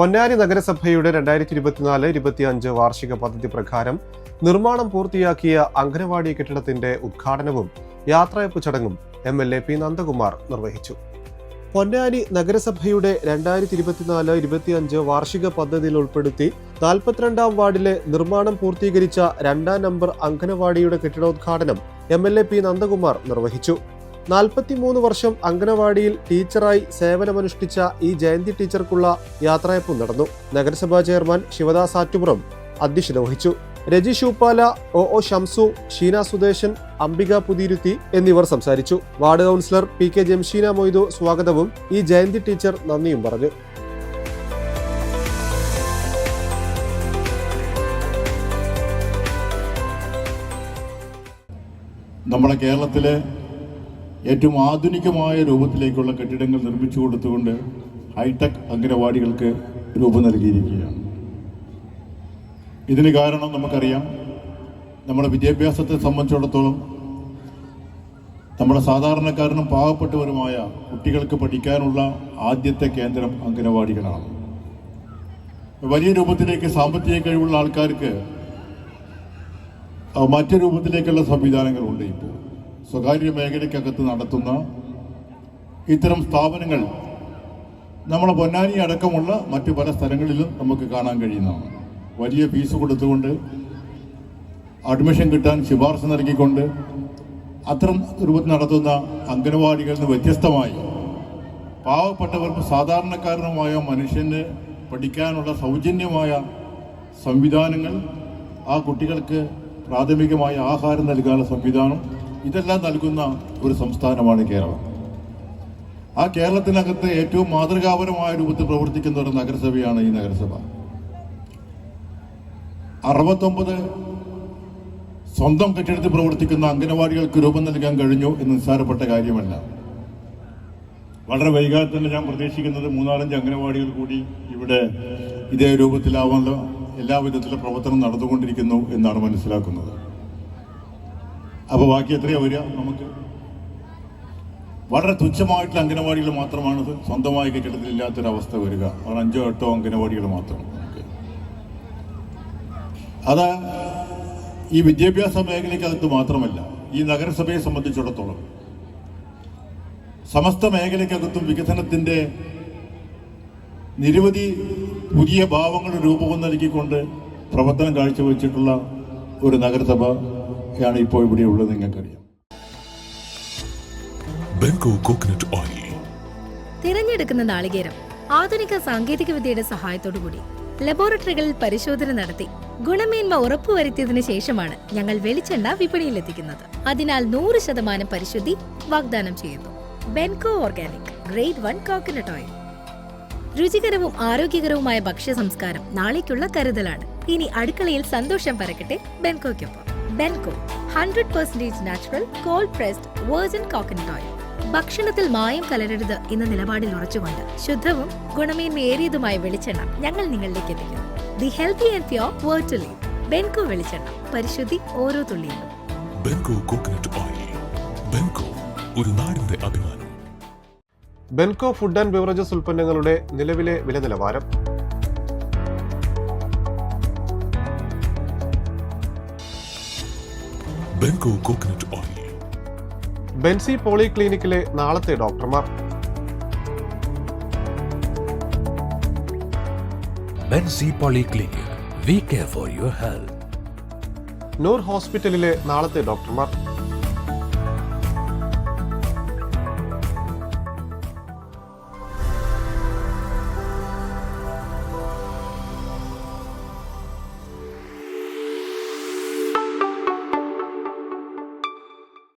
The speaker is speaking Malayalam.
പൊന്നാനി നഗരസഭയുടെ രണ്ടായിരത്തി ഇരുപത്തിനാല് ഇരുപത്തിയഞ്ച് വാർഷിക പദ്ധതി പ്രകാരം നിർമ്മാണം പൂർത്തിയാക്കിയ അംഗനവാടി കെട്ടിടത്തിന്റെ ഉദ്ഘാടനവും യാത്രയപ്പ് ചടങ്ങും M L A P Nandakumar നിർവഹിച്ചു. പൊന്നാനി നഗരസഭയുടെ രണ്ടായിരത്തി ഇരുപത്തിനാല് ഇരുപത്തിയഞ്ച് വാർഷിക പദ്ധതിയിൽ ഉൾപ്പെടുത്തി നാൽപ്പത്തിരണ്ടാം വാർഡിലെ നിർമ്മാണം പൂർത്തീകരിച്ച രണ്ടാം നമ്പർ അംഗനവാടിയുടെ കെട്ടിടോദ്ഘാടനം M L A P Nandakumar നിർവഹിച്ചു. നാൽപ്പത്തിമൂന്ന് വർഷം അംഗനവാടിയിൽ ടീച്ചറായി സേവനമനുഷ്ഠിച്ച ഈ ജയന്തി ടീച്ചർക്കുള്ള യാത്രയപ്പും നടന്നു. നഗരസഭാ ചെയർമാൻ ശിവദാസ് ആറ്റുപുറം അധ്യക്ഷത വഹിച്ചു. രജി ഷൂപ്പാല ഒ ഒ ഷംസു ഷീന സുദേശൻ അംബിക പുതിരുത്തി എന്നിവർ സംസാരിച്ചു. Ward councillor P K Jamsheena Moidu സ്വാഗതവും ഈ ജയന്തി ടീച്ചർ നന്ദിയും പറഞ്ഞു. നമ്മുടെ കേരളത്തിലെ ഏറ്റവും ആധുനികമായ രൂപത്തിലേക്കുള്ള കെട്ടിടങ്ങൾ നിർമ്മിച്ചു കൊടുത്തുകൊണ്ട് ഹൈടെക് അംഗനവാടികൾക്ക് രൂപം നൽകിയിരിക്കുകയാണ്. ഇതിന് കാരണം നമുക്കറിയാം. നമ്മുടെ വിദ്യാഭ്യാസത്തെ സംബന്ധിച്ചിടത്തോളം നമ്മുടെ സാധാരണക്കാരനും പാവപ്പെട്ടവരുമായ കുട്ടികൾക്ക് പഠിക്കാനുള്ള ആദ്യത്തെ കേന്ദ്രം അംഗനവാടികളാണ്. വലിയ രൂപത്തിലേക്ക് സാമ്പത്തിക കഴിവുള്ള ആൾക്കാർക്ക് മറ്റു രൂപത്തിലേക്കുള്ള സംവിധാനങ്ങളുണ്ട് ഇപ്പോൾ. സ്വകാര്യ മേഖലയ്ക്കകത്ത് നടത്തുന്ന ഇത്തരം സ്ഥാപനങ്ങൾ നമ്മളെ പൊന്നാനി അടക്കമുള്ള മറ്റു പല സ്ഥലങ്ങളിലും നമുക്ക് കാണാൻ കഴിയുന്നതാണ്. വലിയ ഫീസ് കൊടുത്തുകൊണ്ട് അഡ്മിഷൻ കിട്ടാൻ ശുപാർശ നൽകിക്കൊണ്ട് അത്തരം രൂപത്തിൽ നടത്തുന്ന അംഗനവാടികളിൽ നിന്ന് വ്യത്യസ്തമായി പാവപ്പെട്ടവർക്കും സാധാരണക്കാരനുമായ മനുഷ്യന് പഠിക്കാനുള്ള സൗജന്യമായ സംവിധാനങ്ങൾ ആ കുട്ടികൾക്ക് പ്രാഥമികമായ ആഹാരം നൽകാനുള്ള സംവിധാനം ഇതെല്ലാം നൽകുന്ന ഒരു സംസ്ഥാനമാണ് കേരളം. ആ കേരളത്തിനകത്ത് ഏറ്റവും മാതൃകാപരമായ രൂപത്തിൽ പ്രവർത്തിക്കുന്ന ഒരു നഗരസഭയാണ് ഈ നഗരസഭ. അറുപത്തൊമ്പത് സ്വന്തം കെട്ടിടത്തിൽ പ്രവർത്തിക്കുന്ന അംഗനവാടികൾക്ക് രൂപം നൽകാൻ കഴിഞ്ഞു എന്ന് നിസ്സാരപ്പെട്ട കാര്യമല്ല. വളരെ വൈകാതെ തന്നെ ഞാൻ പ്രതീക്ഷിക്കുന്നത് മൂന്നാലഞ്ച് അംഗനവാടികൾ കൂടി ഇവിടെ ഇതേ രൂപത്തിലാവാനുള്ള എല്ലാവിധത്തിലുള്ള പ്രവർത്തനം നടന്നുകൊണ്ടിരിക്കുന്നു എന്നാണ് മനസ്സിലാക്കുന്നത്. അപ്പോൾ ബാക്കി എത്രയാ വരിക നമുക്ക്? വളരെ തുച്ഛമായിട്ടുള്ള അംഗനവാടികൾ മാത്രമാണ് സ്വന്തമായി ഇല്ലാത്തൊരവസ്ഥ വരിക. അവിടെ അഞ്ചോ എട്ടോ അംഗനവാടികൾ മാത്രം. നമുക്ക് അത് ഈ വിദ്യാഭ്യാസ മേഖലയ്ക്കകത്ത് മാത്രമല്ല ഈ നഗരസഭയെ സംബന്ധിച്ചിടത്തോളം സമസ്ത മേഖലയ്ക്കകത്തും വികസനത്തിന്റെ നിരവധി പുതിയ ഭാവങ്ങൾ രൂപം നൽകിക്കൊണ്ട് പ്രവർത്തനം കാഴ്ചവെച്ചിട്ടുള്ള ഒരു നഗരസഭയാണ് ഇപ്പോൾ ഇവിടെയുള്ളത് നിങ്ങൾക്കറിയാം. ബെൻകോ കോക്കനട്ട് ഓയിൽ തിരഞ്ഞെടുക്കുന്ന നാളികേരം ആധുനിക സാങ്കേതിക വിദ്യയുടെ സഹായത്തോടുകൂടി ലബോറട്ടറികളിൽ പരിശോധന നടത്തി ഗുണമേന്മ ഉറപ്പുവരുത്തിയതിനു ശേഷമാണ് ഞങ്ങൾ വെളിച്ചെണ്ണ വിപണിയിലെത്തിക്കുന്നത്. അതിനാൽ നൂറ് ശതമാനം പരിശുദ്ധി വാഗ്ദാനം ചെയ്യുന്നു. Benco organic grade one coconut oil രുചികരവും ആരോഗ്യകരവുമായ ഭക്ഷ്യ സംസ്കാരം നാളേക്കുള്ള കരുതലാണ്. ഇനി അടുക്കളയിൽ സന്തോഷം പരക്കട്ടെ ബെൻകോയ്ക്കൊപ്പം Benco hundred percentage natural cold pressed virgin coconut oil ഭക്ഷണത്തിൽ മായം കലരരുത് എന്ന നിലപാടിൽ ഉറച്ചുകൊണ്ട് ശുദ്ധവും ഗുണമേന്മയേറിയതുമായ വെളിച്ചെണ്ണ ഞങ്ങൾ നിങ്ങളിലേക്ക് എത്തിക്കുന്നു. The healthy and pure leave Benco വെളിച്ചെണ്ണ. പരിശുദ്ധി ഓരോ തുള്ളിയിലും. ബെൻകോ കോക്കനട്ട് ഓയിൽ ബെൻകോ ഒരു നാടിന്റെ അഭിമാനം. ബെൻകോ ഫുഡ് ആൻഡ് ബിവറേജസ് ഉൽപ്പന്നങ്ങളുടെ നിലവിലെ വില നിലവാരം Benco coconut oil Benzi poly ക്ലിനിക്കിലെ നാളത്തെ ഡോക്ടർമാർ. Benzi Polyclinic. We care for your health Noor ഹോസ്പിറ്റലിലെ നാളത്തെ ഡോക്ടർമാർ.